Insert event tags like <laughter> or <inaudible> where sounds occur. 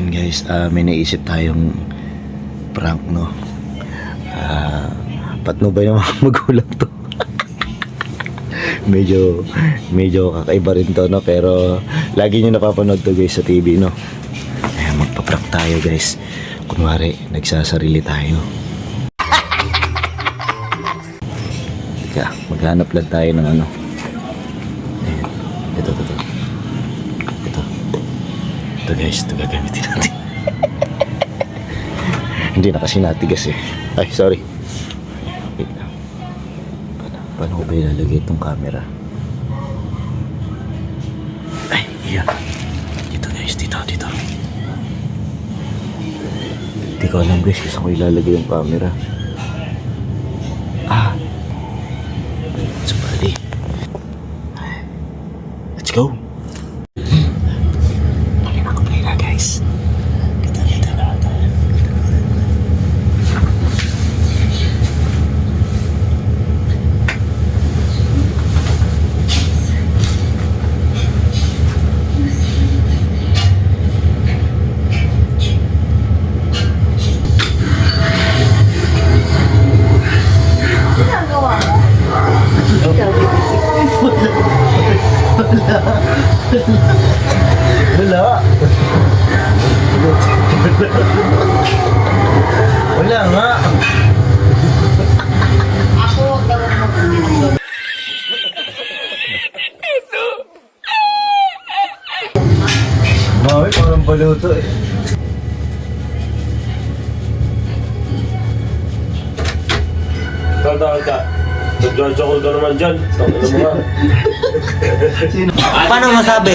guys, ah, may naisip tayong prank no. Ah, patnubay ng mga <laughs> magulang to. medyo medyo kakaiba rin to no pero lagi nyo napapanood to guys sa TV no. Ayan, magpa-prank tayo guys. Kunwari, nagsasarili tayo. <laughs> Teka, maghanap lang tayo ng ano. Ayan, ito, ito. Ito. Ito guys, ito gagamitin natin. Hindi na kasi natigas eh. Ay, sorry. Paano, ko ba ilalagay itong camera? Ay, yan. Dito guys, dito, dito. Hindi ko alam guys saan ko ilalagay yung camera. Ah. It's ready. Let's go. Wala. Wala nga. ako daw mag Mami, parang baluto eh. Tanda ka. Nagjajakol ka naman dyan. Tangin mo nga. Paano masabi?